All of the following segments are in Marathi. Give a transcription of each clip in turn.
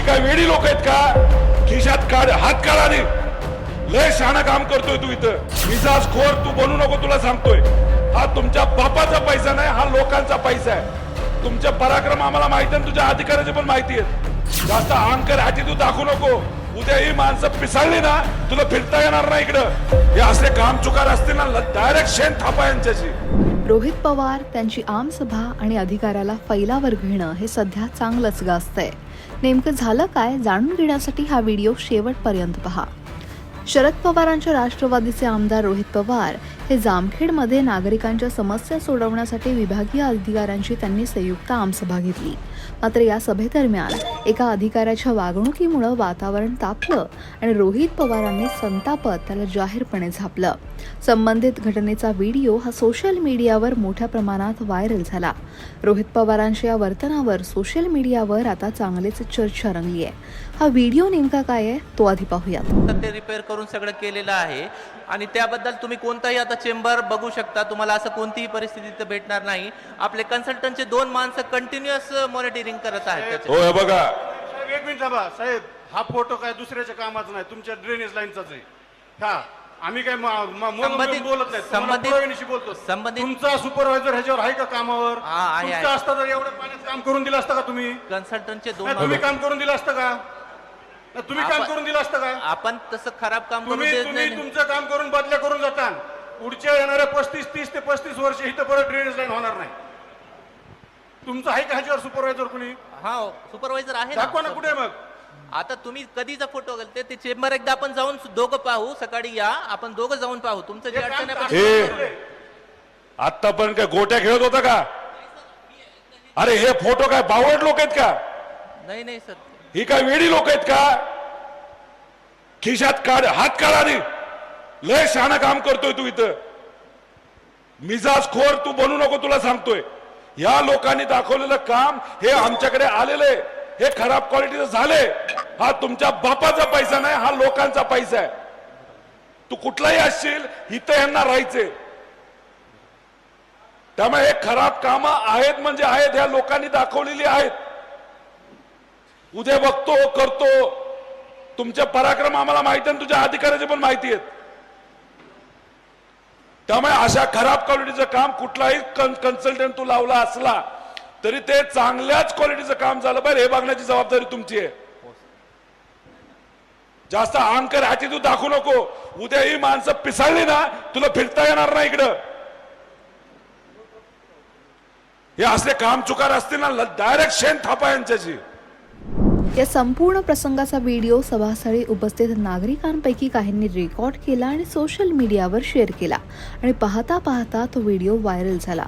ही काय वेडी लोक आहेत का? खिशात काढ हात काढा रे. लय शहाणा काम करतोय तू इथं. मिजाज खोर तू बनू नको तुला सांगतोय. हा तुमच्या बापाचा पैसा नाही हा लोकांचा पैसा आहे. तुमचे पराक्रम आम्हाला माहिती आहे तुझ्या अधिकाराची पण माहिती आहे जास्त अहंकार हाती तू दाखवू नको. उद्या ही माणसं पिसाळली ना तुला फिरता येणार नाही इकडं. हे असले काम चुकार असतील ना डायरेक्ट शेण थापा यांच्याशी. रोहित पवार त्यांची आमसभा आणि अधिकाराला फैलावर घेणं हे सध्या चांगलंच गाजतंय. नेमकं झालं काय जाणून घेण्यासाठी हा व्हिडिओ शेवटपर्यंत पहा. शरद पवारांच्या राष्ट्रवादीचे आमदार रोहित पवार हे जामखेडमध्ये नागरिकांच्या समस्या सोडवण्यासाठी विभागीय अधिकाऱ्यांची त्यांनी संयुक्त आमसभा घेतली. मात्र या सभेदरम्यान एका अधिकाऱ्याच्या वागणुकीमुळं वातावरण तापलं आणि रोहित पवारांनी संतापत त्याला जाहीरपणे झापलं. संबंधित घटनेचा व्हिडिओ हा सोशल मीडियावर मोठ्या प्रमाणात व्हायरल झाला. रोहित पवारांच्या या वर्तनावर सोशल मीडियावर आता चांगलीच चर्चा रंगली आहे हा व्हिडिओ नेमका काय आहे? तो आधी पाहूयात. ते रिपेअर करून सगळं केलेलं आहे आणि त्याबद्दल तुम्ही कोणताही आता चेंबर बघू शकता. तुम्हाला असं कोणतीही परिस्थिती भेटणार नाही. आपले कन्सल्टंटचे दोन माणसं कंटिन्युअस मॉनिटरिंग करत आहेत त्याचं. हो हे बघा. साहेब एक मिनिट थांबा. साहेब हा फोटो काय दुसऱ्याच्या कामाचा नाही तुमच्या ड्रेनेज लाईनचाच आहे. हा आम्ही काय म- म- मोल- संबंधित- बोलत नाही तुम्हाला संबंधित- पुराव्यानिशी बोलतो. संबंधित- तुमचा सुपरवायझर ह्याच्यावर आहे का कामावर? हा, आहे, आहे. तुमचा असता तर एवढ्या पाण्यात काम करून दिलं असतं का तुम्ही? कन्सल्टंटचे दोन नाही, तुम्ही काम करून दिलं असतं का? नाही, तुम्ही काम आपण- करून दिलं असतं का? आपण तसं खराब काम करू तुम्ही देत तुम्ही नाही. तुमचं काम करून बदल्या करून जाता पुढच्या येणाऱ्या पस्तीस तीस ते पस्तीस वर्ष इथं परत ड्रेनेज लाईन होणार नाही. तुमचं आहे का ह्याच्यावर सुपरवायझर कुणी? हा सुपरवायझर आहे दाखवा ना ना कुठे मग. आता तुम्ही कधीचा फोटो घालते ते चेंबर एकदा आपण जाऊन दोघं पाहू सकाळी या आपण दोघं जाऊन पाहू. तुमचं जे हे अडचण आहे हे- केलंय. आतापर्यंत काय गोट्या खेळत होता का? अरे हे फोटो काय बावड लोक आहेत का? नाही नाही सर. ही काय वेडी लोक आहेत का? खिशात काढ हात काढा रे. लय शहाणा काम करतोय तू इथं. मिजाज खोर तू बनू नको तुला सांगतोय. या लोकांनी दाखवलेलं काम हे आमच्याकडे आलेले हे खराब क्वालिटीचं झाले हा तुमच्या बापाचा पैसा नाही हा लोकांचा पैसा आहे. तू कुठलाही असशील इथं यांना राहायचे त्यामुळे हे खराब कामं आहेत म्हणजे आहेत ह्या लोकांनी दाखवलेली आहेत. उद्या बघतो करतो. तुमचे पराक्रम आम्हाला माहिती आहे आणि तुझ्या अधिकाराचे पण माहिती आहेत. त्यामुळे अशा खराब क्वालिटीचं काम कुठलाही कन्सल्टंट तू लावला असला तरी ते चांगल्याच क्वालिटीचं काम झालं पाहिजे. हे बघण्याची जबाबदारी तुमची आहे. जास्त अहंकार हाती तू दाखवू नको. उद्या ही माणसं पिसाळली ना तुला फिरता येणार नाही इकडं. हे असले काम चुकार असतील ना डायरेक्ट शेण थापा यांच्याशी. या संपूर्ण प्रसंगाचा व्हिडिओ सभास्थळी उपस्थित नागरिकांपैकी काहींनी रेकॉर्ड केला आणि सोशल मीडियावर शेअर केला. आणि पाहता पाहता तो व्हिडिओ व्हायरल झाला.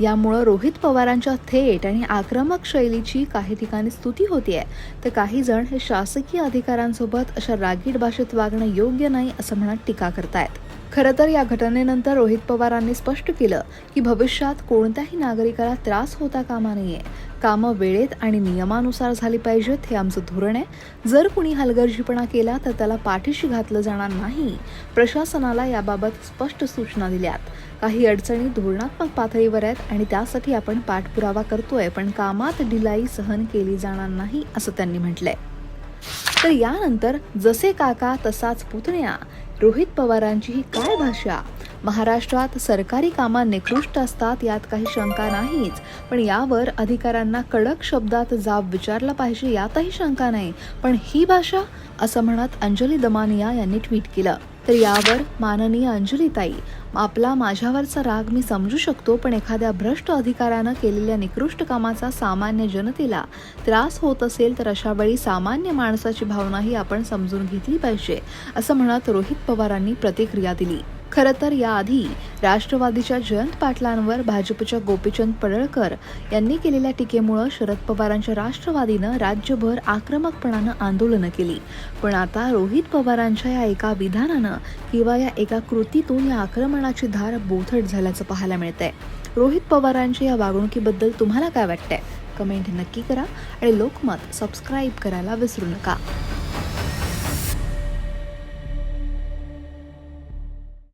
यामुळं रोहित पवारांच्या थेट आणि आक्रमक शैलीची काही ठिकाणी स्तुती होतीये. तर काही जण हे शासकीय अधिकाऱ्यांसोबत अशा रागीट भाषेत वागणं योग्य नाही असं म्हणत टीका करतायत. खरं तर या घटनेनंतर रोहित पवारांनी स्पष्ट केलं की भविष्यात कोणत्याही नागरिकाला त्रास होता कामा नये. कामं वेळेत आणि नियमानुसार झाली पाहिजेत हे आमचं धोरण आहे. जर कुणी हलगर्जीपणा केला तर त्याला पाठीशी घातलं जाणार नाही. प्रशासनाला याबाबत स्पष्ट सूचना दिल्यात. काही अडचणी धोरणात्मक पातळीवर आहेत आणि त्यासाठी आपण पाठपुरावा करतोय पण कामात ढिलाई सहन केली जाणार नाही असं त्यांनी म्हटलंय. तर यानंतर जसे काका तसाच पुतण्या. रोहित पवारांची ही काय भाषा? महाराष्ट्रात सरकारी कामा निकृष्ट असतात यात काही शंका नाहीच. पण यावर अधिकाऱ्यांना कडक शब्दात जाब विचारला पाहिजे यातही शंका नाही. पण ही भाषा? असं म्हणत अंजली दमानिया यांनी ट्विट केलं. तर यावर माननीय अंजलीताई आपला माझ्यावरचा राग मी समजू शकतो पण एखाद्या भ्रष्ट अधिकाऱ्यानं केलेल्या निकृष्ट कामाचा सामान्य जनतेला त्रास होत असेल तर अशा वेळी सामान्य माणसाची भावनाही आपण समजून घेतली पाहिजे असं म्हणत रोहित पवारांनी प्रतिक्रिया दिली. खरं तर याआधी राष्ट्रवादीच्या जयंत पाटलांवर भाजपच्या गोपीचंद पडळकर यांनी केलेल्या टीकेमुळं शरद पवारांच्या राष्ट्रवादीनं राज्यभर आक्रमकपणानं आंदोलनं केली. पण आता रोहित पवारांच्या या एका विधानानं किंवा या एका कृतीतून या आक्रमणाची धार बोथट झाल्याचं पाहायला मिळतंय. रोहित पवारांच्या या वागणुकीबद्दल तुम्हाला काय वाटतंय? कमेंट नक्की करा आणि लोकमत सबस्क्राईब करायला विसरू नका.